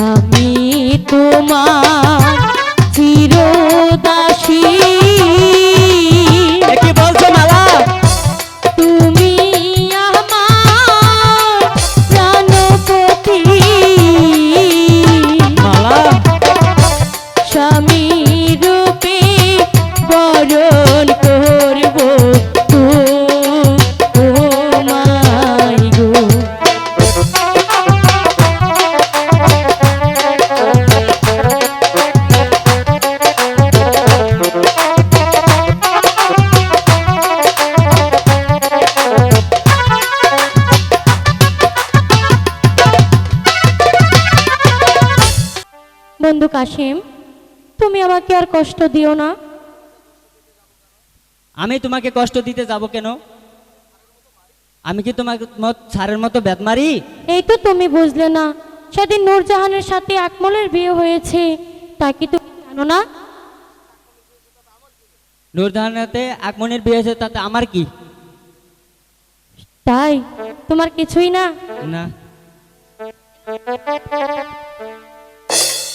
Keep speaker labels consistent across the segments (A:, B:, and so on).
A: আমি তোমার
B: কাসিম
A: তুমি আমাকে আর কষ্ট দিও না।
B: আমি তোমাকে কষ্ট দিতে যাব কেন? আমি কি তোমাকে ছাড়ের মতো বেদমারি?
A: এই তো তুমি বুঝলে না সেদিন নূরজাহানের সাথে আকমলের বিয়ে হয়েছে তা কি তুমি জানো না?
B: নূরজাহানাতে আকমনের বিয়ে হয়েছে তাতে আমার কি?
A: তাই তোমার কিছুই না?
B: না।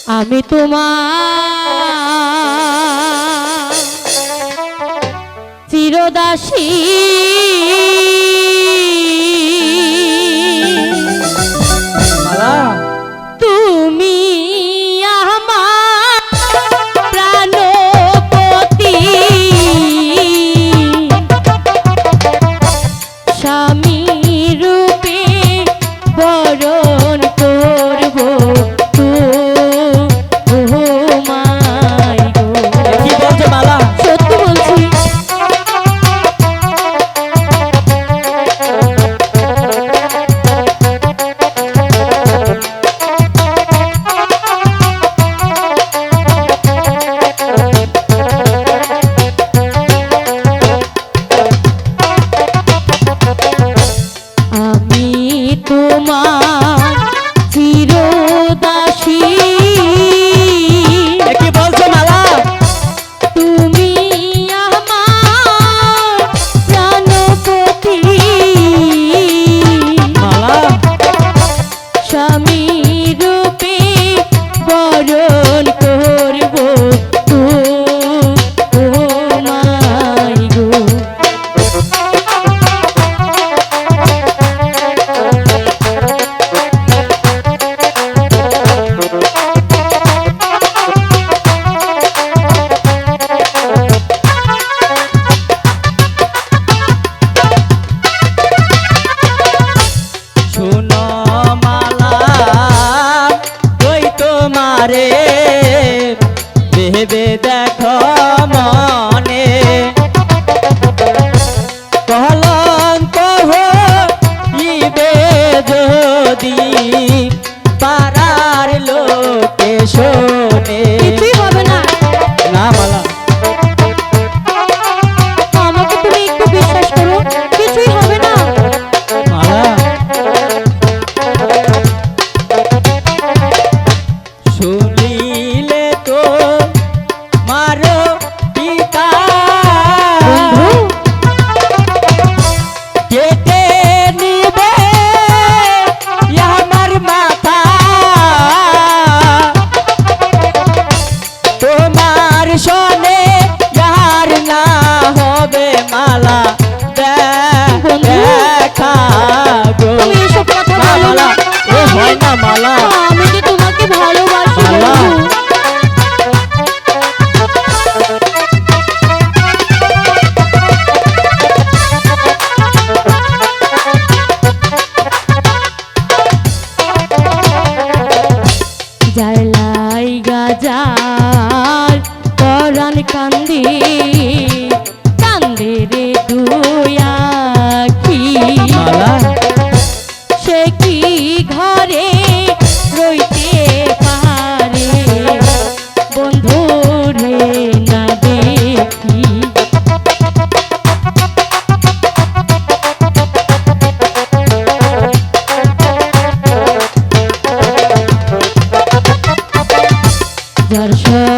A: আমি তোমার চিরদাসী। তোমার ama যার সব